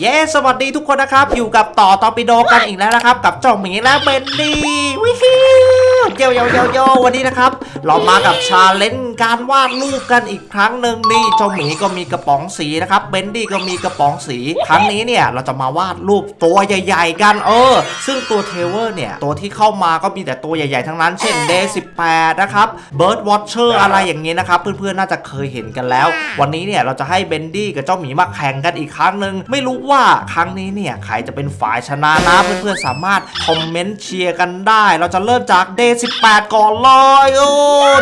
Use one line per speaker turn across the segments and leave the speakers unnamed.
เย้ สวัสดีทุกคนนะครับ อยู่กับต่อตอปิโดกันอีกแล้วนะครับ กับจ่องหมีและเบนดี้วิฮิ เยวเยวเยวเยววันนี้นะครับ เรามากับชาเลนจ์การวาดรูปกันอีกครั้งหนึ่งนี่เจ้าหมีก็มีกระป๋องสีนะครับเบนดี้ก็มีกระป๋องสี ครั้งนี้เนี่ยเราจะมาวาดรูปตัวใหญ่ๆ กันเออ ซึ่งตัวเทเวอร์เนี่ย ตัวที่เข้ามาก็มีแต่ตัวใหญ่ๆ ทั้งนั้น เช่น Day 18นะครับ Bird Watcher อะไรอย่างนี้นะครับ เพื่อนๆน่าจะเคยเห็นกันแล้ว วันนี้เนี่ยเราจะให้เบนดี้กับเจ้าหมีมาแข่งกันอีกครั้งหนึ่งไม่รู้ว่าครั้งนี้เนี่ยใครจะเป็นฝ่ายชนะนะเพื่อนๆสามารถคอมเมนต์เชียร์กันได้ เราจะเริ่มจาก Day 18 ก่อนเลยโอ้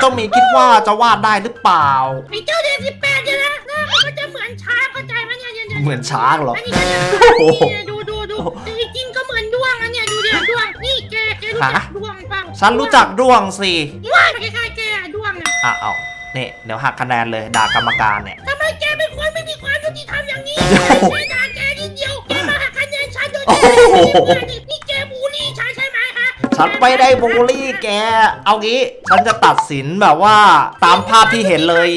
เจ้าหมีคิดว่าจะวาดได้หรือเปล่า
ไอ้เจ้าเด็กสิบแปดเนี่ยนะหน้ามันก็จะเหมือนช้างเข้าใจไหมเนี่ยเนี่ยย
เหมือนช้างเหรอ
อันนี้ก็จะ
โอ้โห
เนี่ยดูดูดูแต่จริงๆก็เหมือนด้วงนะเนี่ยดูเดี๋ยวด้วงนี่แกแกรู้จัก
ฮะ
ด้วงเปล่า
ฉันรู้จักด้วงสิ
ว่าคล้ายๆแกอะด้วงอะ
อะเอาเนี่ยเดี๋ยวหักคะแนนเลยด่ากรรมการเนี่ย
ทำไมแกเป็นคนไม่มีความยุติธรรมอย่างนี้
โอ้โห
แค่ด่าแกนิดเดียวแกมาหักคะแนนฉันโดย
โอ้
ที่
โห
นี่แฉันไม่
ได้บูลลี่แก เอางี้ ฉันจะตัดสินแบบว่าตามภาพที่เห็นเลย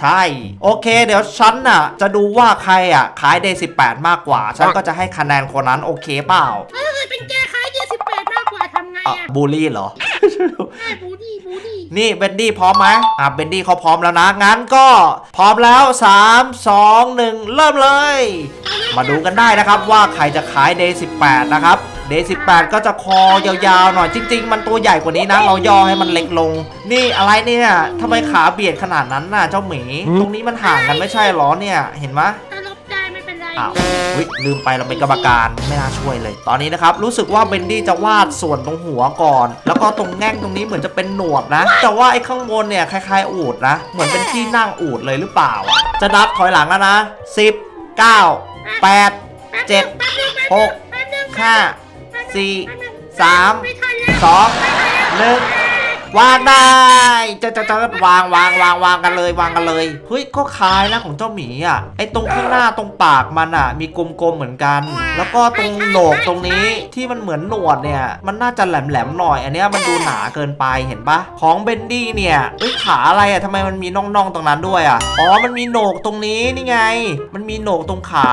ใช่ โอเค เดี๋ยวฉันน่ะ จะดูว่าใครอะขายเดย์18มากกว่า ฉันก็จะให้คะแนนคนนั้นโอเคเปล่า
เออเป็นแกขายเด็กสิบแปดมากกว่าทำไง
อะ
อะ
บูลลี่เหรอ
ใช่บูลลี่บูลลี่
นี่เบนดี้พร้อมไหมอะเบนดี้เขาพร้อมแล้วนะ งั้นก็พร้อมแล้ว 3 2 1 เริ่มเลย มาดูกันได้นะครับว่าใครจะขาย Day 18 นะครับเดย์สิก็จะคอยาวๆหน่อยจริง ๆ มันตัวใหญ่กว่านี้นะ เราย่อให้มันเล็กลง นี่อะไรเนี่ยทำไมขาเบียดขนาดนั้นน่ะเจ้าหมี ตรงนี้มันห่างกันไม่ใช่หรอเนี่ยเห็นไหม
ถ้ลบได้ไม่เป็นไร
อ้าวอุ๊ลืมไปเราเป็นกรรมการไม่น่าช่วยเลย ตอนนี้นะครับรู้สึกว่าเบนดี้จะวาดส่วนตรงหัวก่อน แล้วก็ตรงแง่งตรงนี้เหมือนจะเป็นหนวดนะ แต่ว่าไอ้ข้างบนเนี่ยคล้ายๆอูดนะ เหมือนเป็นที่นั่งอูดเลยหรือเปล่า จะนับถอยหลังแล้วนะ10 9 8
7 6 5
สี่
แป๊บนึง
สาม
ไม่ทันแล้ว
สองหนึ่ง วางได้จะจะจะวางวางวางวางกันเลยวางกันเลยเฮ้ยก็คล้ายนะของเจ้าหมีอะไอ้ตรงข้างหน้าตรงปากมันอะ มีกลมๆเหมือนกัน แล้วก็ตรงโหนกตรงนี้ที่มันเหมือนหนวดเนี่ย มันน่าจะแหลมๆหน่อย อันนี้มันดูหนาเกินไปเห็นปะของเบนดี้เนี่ยเอ้ยขาอะไรอะทำไมมันมีน่องๆตรงนั้นด้วยอะอ๋อมันมีโหนกตรงนี้นี่ไง มันมีโหนกตรงขา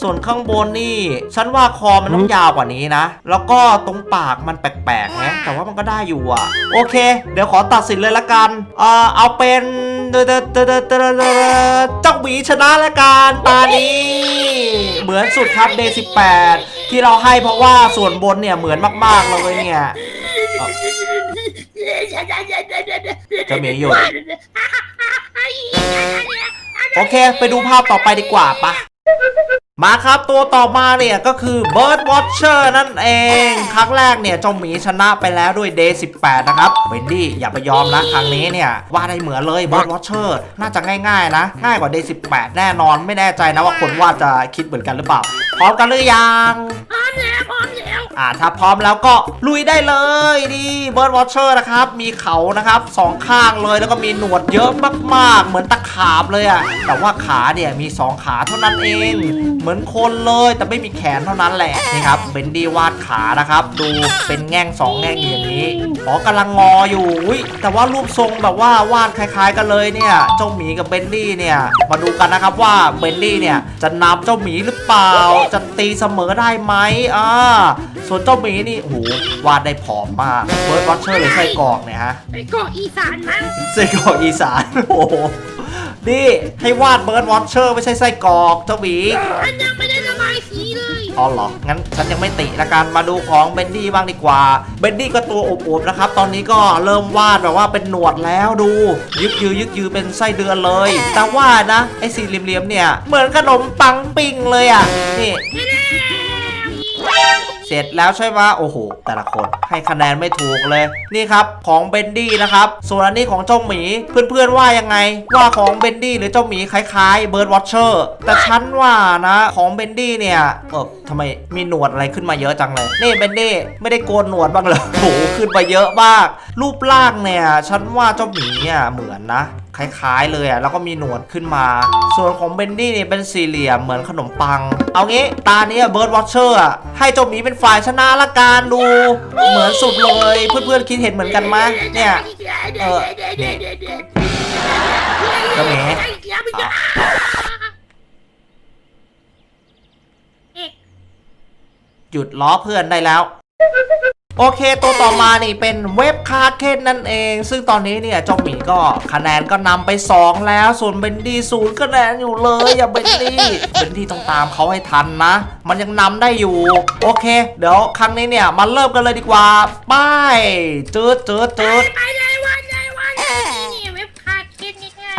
ส่วนข้างบนนี่ ฉันว่าคอมันต้องยาวกว่านี้นะ แล้วก็ตรงปากมันแปลกๆนะแต่ว่ามันก็ได้อยู่อะ โอเคเดี๋ยวขอตัดสินเลยละกัน เอ่อเอาเป็นเดเดเดเดเดเดเจ้าหมีชนะละกันตานี้ เหมือนสุดครับเดย์18ที่เราให้เพราะว่าส่วนบนเนี่ยเหมือนมาก ๆ เลยเนี่ยเจ้าหมีหยุดโอเค ไปดูภาพต่อไปดีกว่าปะ มาครับตัวต่อมาเนี่ยก็คือ Bird Watcher นั่นเอง ครั้งแรกเนี่ยเจ้าหมีชนะไปแล้วด้วย Day 18 นะครับเวนดี้อย่าไปยอมนะครั้งนี้เนี่ยว่าได้เหมือนเลย Bird Watcher น่าจะง่ายๆนะ ง่ายกว่า Day 18 แน่นอนไม่แน่ใจนะว่าคนวาดจะคิดเหมือนกันหรือเปล่า พร้อมกันหรือยัง
พร้อมแล้ว อ่า
ถ้าพร้อมแล้วก็ลุยได้เลยนี่เบิร์ดวอชเชอร์นะครับ มีเขานะครับสองข้างเลยแล้วก็มีหนวดเยอะมากๆ เหมือนตะขาบเลยอะแต่ว่าขาเนี่ยมี 2 ขาเท่านั้นเอง เหมือนคนเลยแต่ไม่มีแขนเท่านั้นแหละนี่ครับเบนดี้วาดขานะครับ ดูเป็นแง่งสองแง่งอย่างนี้อ๋อกำลังงออยู่อุ๊ยแต่ว่ารูปทรงแบบว่าวาดคล้าย ๆ กันเลยเนี่ยเจ้าหมีกับเบนดี้เนี่ยมาดูกันนะครับว่าเบนดี้เนี่ยจะนำเจ้าหมีหรือเปล่าจะตีเสมอได้ไหมอ่าส่วนเจ้าหมีนี่โอ้โหวาดได้ผอมมากเบิร์ดวอชเชอร์หรือไส้กรอกเนี่ยฮะ
ไปเกาะอีสานมั้ง
ไส้กรอกอีสานโอ้โหนี่ให้วาดเบิร์ดวอชเชอร์ไม่ใช่ไส้กรอกเจ้าหมี
ฉันยังไม่ได้ระบายสีเลย
อ๋อเหรองั้นฉันยังไม่ติละกันมาดูของเบนดี้บ้างดีกว่าเบนดี้ก็ตัวอวบๆนะครับ ตอนนี้ก็เริ่มวาดแบบว่าเป็นหนวดแล้วดู ยึกยือยึกยือเป็นไส้เดือนเลย แต่ว่านะไอ้สี่เหลี่ยมๆเนี่ย เหมือนขนมปังปิ้งเลยอะนี่ เสร็จแล้วใช่ไหมโอ้โห แต่ละคนให้คะแนนไม่ถูกเลย นี่ครับของเบนดี้นะครับ ส่วนอันนี้ของเจ้าหมี เพื่อนๆว่ายังไง ว่าของเบนดี้หรือเจ้าหมีคล้ายๆเบิร์ดวอชเชอร์แต่ฉันว่านะของเบนดี้เนี่ยเออทำไมมีหนวดอะไรขึ้นมาเยอะจังเลย นี่เบนดี้ไม่ได้โกนหนวดบ้างเหรอโอ้โหขึ้นมาเยอะมาก รูปร่างเนี่ย ฉันว่าเจ้าหมีเนี่ยเหมือนนะ คล้ายๆเลยอะแล้วก็มีหนวดขึ้นมา ส่วนของเบนดี้นี่เป็นสี่เหลี่ยมเหมือนขนมปัง เอางี้ตาเนี้เบิร์ดวอชเชอร์อะให้เจ้าหมีเป็นฝ่ายชนะละกันดู เหมือนสุดเลยเพื่อนๆคิดเห็นเหมือนกันไหมเนี่ยเออเนี่ยเจ้าหมี
เอ๊
หยุดล้อเพื่อนได้แล้ว โอเคตัวต่อมานี่เป็นเว็บคาเคนนั่นเอง ซึ่งตอนนี้เนี่ยเจ้าหมีก็คะแนนก็นำไป 2 แล้ว ส่วนเบนดี้ศูนย์คะแนนอยู่เลยอย่าเบนดี้เบนดี้ต้องตามเขาให้ทันนะ มันยังนำได้อยู่ โอเค เดี๋ยวครั้งนี้เนี่ยมาเริ่มกันเลยดีกว่า ไป้ายจืดจืดจืด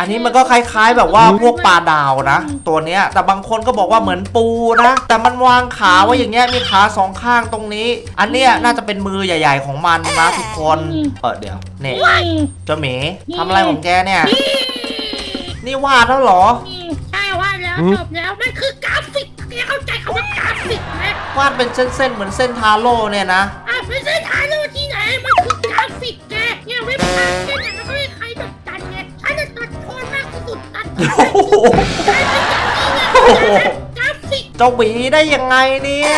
อันนี้มันก็คล้าย ๆ แบบว่าพวกปลาดาวนะ ตัวเนี้ยแต่บางคนก็บอกว่าเหมือนปูนะ แต่มันวางขาไว้อย่างเงี้ยมีขาสองข้างตรงนี้ อันเนี้ยน่าจะเป็นมือใหญ่ ๆ ของมันนะทุกคนเออเดี๋ยวนี่
นี่
เจ้าหมีทำอะไรของแกเนี่ย
นี่
นี่วาดแล้วเหรอ
นี่ใช่ว่าแล้วจบแล้วมันคือกราฟิกแกเข้าใจคำว่ากราฟิกไหม
วาดเป็นเส้นๆเหมือนเส้นทาโร่เนี่ยนะ
อะไม่ใช่ถ่ายรูปที่ไหนมันคือ กราฟิก เจ้า
หมีได้ยังไงเนี่ย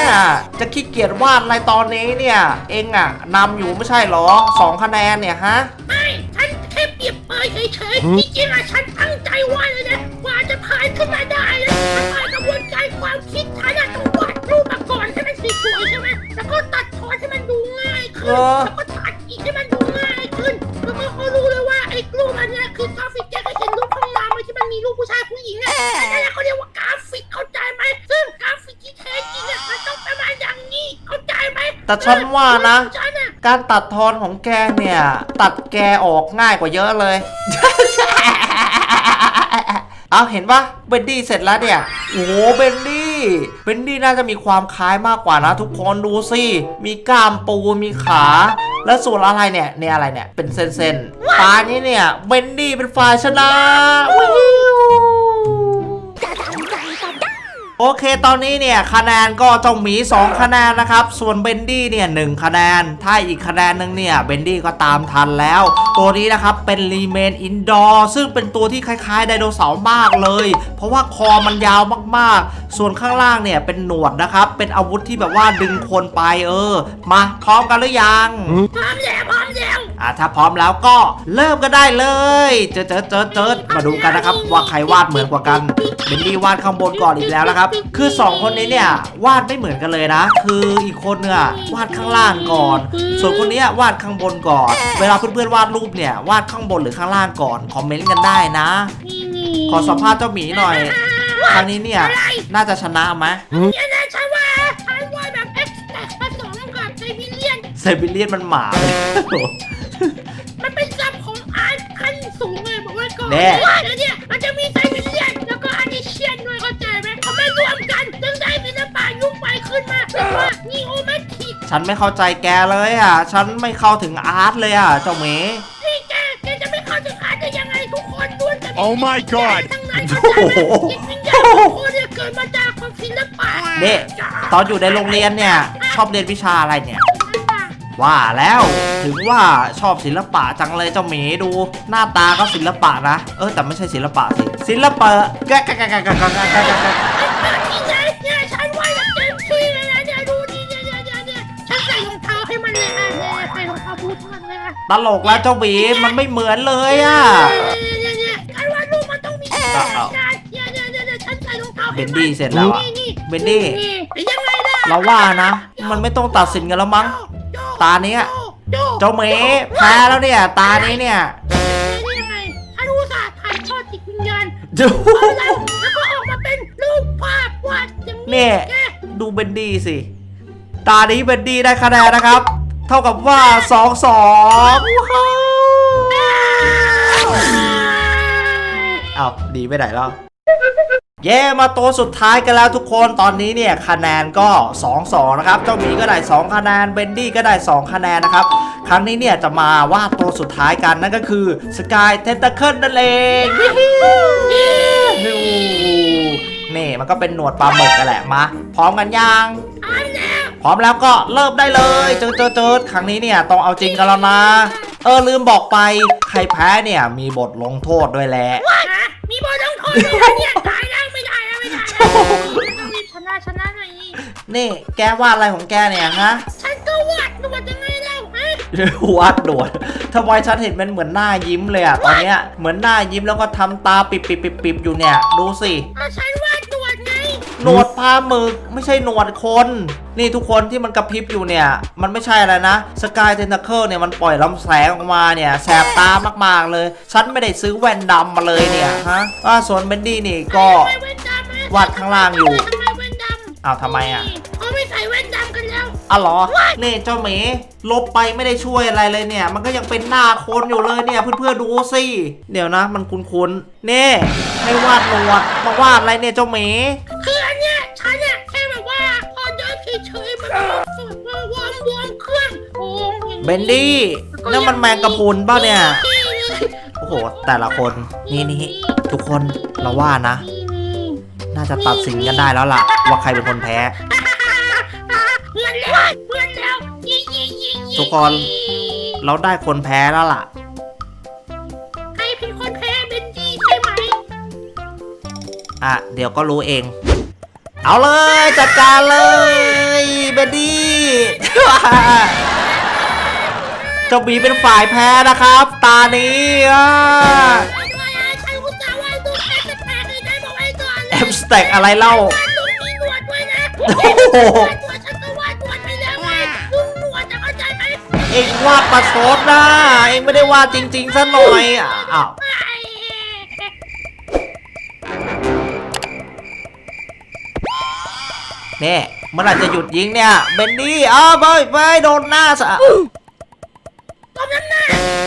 จะขี้เกียจวาดอะไรตอนนี้เนี่ย เองอะนำอยู่ไม่ใช่เหรอสองคะแนนเนี่ยฮะ
ไม่ฉันแค่เปรียบเปรยเฉยๆจริงๆอะฉันตั้งใจวาดเลยนะกว่าจะผ่านขึ้นมาได้ แต่
ฉันว่านะ
ฉันอะ
การตัดทอนของแกเนี่ย ตัดแกออกง่ายกว่าเยอะเลย เอาเห็นปะเบนดี้เสร็จแล้วเนี่ย โอ้โหเบนดี้เบนดี้น่าจะมีความคล้ายมากกว่านะ ทุกคนดูสิ มีกล้ามปูมีขา แล้วส่วนอะไรเนี่ยเนี่ยอะไรเนี่ยเป็นเส้นๆตานี้เนี่ยเบนดี้เป็นฝ่ายชนะวิว อเค ตอนนี้เนี่ยคะแนนก็เจ้าหมี 2 คะแนนนะครับ ส่วนเบนดี้เนี่ยหคะแนน ถ้าอีกคะแนนหนึงเนี่ยเบนดี้ก็ตามทันแล้ว ตัวนี้นะครับเป็นรีเมนอินดอร์ซึ่งเป็นตัวที่คล้ายๆไดโนเสาร์มากเลย เพราะว่าคอมันยาวมากๆ ส่วนข้างล่างเนี่ยเป็นหนวดนะครับ เป็นอาวุธที่แบบว่าดึงคนไปเออ มาพร้อมกันหรือยัง
พร้อมแล้วพร้อมแล้ว
อะถ้าพร้อมแล้วก็เริ่มก็ได้เลย เจอเจอเจอเจอมาดูกันนะครับว่าใครวาดเหมือนกว่ากัน เบนดี้วาดข้างบนก่อนอีกแล้วนะครับ คือ 2 คนนี้เนี่ยวาดไม่เหมือนกันเลยนะ คืออีกคนเนี่ยวาดข้างล่างก่อน ส่วนคนเนี้ยวาดข้างบนก่อน เวลาเพื่อนๆวาดรูปเนี่ยวาดข้างบนหรือข้างล่างก่อนคอมเมนต์กันได้นะ
นี่นี่
ขอสัมภาษณ์เจ้าหมีหน่อยครั้งนี้เนี่ยน่าจะชนะไหม
เนี่ยนะฉันว่าฉันว่าแบบเอ็กซ์แตผสมกับไซบีเรียน
ไซบีเรียนมันหมาเลย
มันเป็นซับของอาร์ตขั้นสูงเลยบอกไว้ก่อน
แน่
แล้วเนี่ย ขึ้นมาเรียกว่านีโอแมทิก
ฉันไม่เข้าใจแกเลยอะ ฉันไม่เข้าถึงอาร์ตเลยอะ เจ้าหมี
นี่แกแกจะไม่เข้าถึงอาร์ตได้ยังไงทุกคนล้วนแต่มี
Oh my god
ทั้งนั้นเข้าใจไหมจิตวิญญาณของคนเนี่ยเกิดมาจากความศิลปะ
นี่ตอนอยู่ในโรงเรียนเนี่ย ชอบเรียนวิชาอะไรเนี่ย ว่าแล้วถึงว่าชอบศิลปะจังเลยเจ้าหมีดู หน้าตาก็ศิลปะนะ เออแต่ไม่ใช่ศิลปะสิศิลปะแกะแกะแกะแกะแกะแกะ
ตล
กแล้วเจ้าหมีมันไม่เหมือนเลยอะ
เนี่ยเนี่ยเนี่ยฉันว่าลูกมันต้องมี
เอาเอา
เนี่ยเนี่ยเนี่ยเนี่ยฉันใส่รองเท้าให้
เบ
มัน
ดี้เสร็จแล้วอะเบนดี้
ยังไงล่ะ
เราว่านะ มันไม่ต้องตัดสินกันแล้วมั้ง ตาเนี้ยเจ้าหมีแพ้แล้วเนี่ย ตานี้เนี่ย
ยังไงฉันรู้สาถ่ายทอดจิตวิญญาณ
ดู
แล้วแล้วก็ออกมาเป็นรูปภาพวาดอย่างนี้
เนี่ยดูเบนดี้สิ ตานี้เบนดี้ได้คะแนนนะครับ เท่ากับว่า2อสองเอาดีไปไหนแล้ว เย้มาตัวสุดท้ายกันแล้วทุกคนตอนนี้เนี่ยคะแนนก็ 2 2 นะครับ เจ้าหมีก็ได้ 2 คะแนนเบนดี้ก็ได้ 2 คะแนนนะครับ ครั้งนี้เนี่ยจะมาวาดตัวสุดท้ายกันนั่นก็คือสกายเทนต c เคิลนั่นเองนี่นี่มันก็เป็นหนวดปลาหมึกกันแหละมา พร้อมกันยัง
เอาแล้ว
พร้อมแล้วก็เริ่มได้เลยเจอเจอเจอครั้งนี้เนี่ยต้องเอาจริงกันแล้วนะ เออลืมบอกไปใครแพ้เนี่ยมีบทลงโทษด้วยแหละ
ฮะมีบอลต้องโทษด้วยเหรอเนี่ยตายแล้วไม่ได้แล้วไม่ได้แล้วต้องรีบชนะชนะหน่อยนี่
นี่แกวาดอะไรของแกเนี่ยฮะ
ฉันก็วาดนวดยังไงแล้วฮะ
วาดโดดทำไมฉันเห็นมันเหมือนหน้ายิ้มเลยอะตอนเนี้ยเหมือนหน้ายิ้มแล้วก็ทำตาปิบปิบปิบปิบอยู่เนี่ยดูสิ
เอาฉันวาดนวดไง
นหนวดปลาหมึกไม่ใช่หนวดคน นี่ทุกคนที่มันกระพริบอยู่เนี่ย มันไม่ใช่อะไรนะสกายเทนท c เคิลเนี่ยมันปล่อยลำแสงออกมาเนี่ย แสบตามากๆเลย ฉันไม่ได้ซื้อแว่นดำมาเลยเนี่ยฮะอ่าส่วนเบนดี้นี่ก็
ทำไมแว่นดำอะ
วาดข้างล่างอยู่
ทำไมแว่นดำ
อ้าวทำไมอะ
เขาไม่ใส่แว่นดำกันแล้ว
อ๋อเหรอนี่เจ้าหมีลบไปไม่ได้ช่วยอะไรเลยเนี่ย มันก็ยังเป็นหน้าคนอยู่เลยเนี่ย เพื่อนๆดูสิเดี๋ยวนะ มันคุ้นๆนี่ให้วาดหนวดมาวาดอะไรเนี่ยเจ้าหมี
คืออันเนี้ย เบน
ดี้นั่นมันแมงกะพรุนเปล่าเนี่ย
นี่เลย
โอ้โห แต่ละคน นี่นี่ทุกคน เราว่านะ น่าจะตัดสินกันได้แล้วล่ะ ว่าใครเป็นคนแพ้
เพื่อนแล้วเพื่อนแล้วยี่ยี่ยี่ยี่
ทุกคน เราได้คนแพ้แล้วล่ะ
ใครเป็นคนแพ้เบนจี้ใช่ไหม
อะ เดี๋ยวก็รู้เอง เอาเลย จัดการเลย เบนดี้ เจ้าบีเป็นฝ่ายแพ้นะครับ ตานี้อะ
ด้วยอะฉันอุตส่าห์วาดรูปแค่แปลกๆเลยได้บอกไว้ก่อน
เอฟสแต็กอะไรเล่า
วาดรูปมีหนวดด้วยนะ
โอ้โห
วาดหนวดฉันก็วาดหนวดไปแล้วไงลุงหนวดจะเข้าใจไหม
เองวาดประชดนะเองไม่ได้วาดจริงๆซะหน่อยอะอ้าว
ไอ้
เนี่ยเมื่อไหร่จะหยุดยิงเนี่ย เบนดี้อ้าวไปไปโดนหน้าซะ
ตอนนั้นน่ะ Yeah!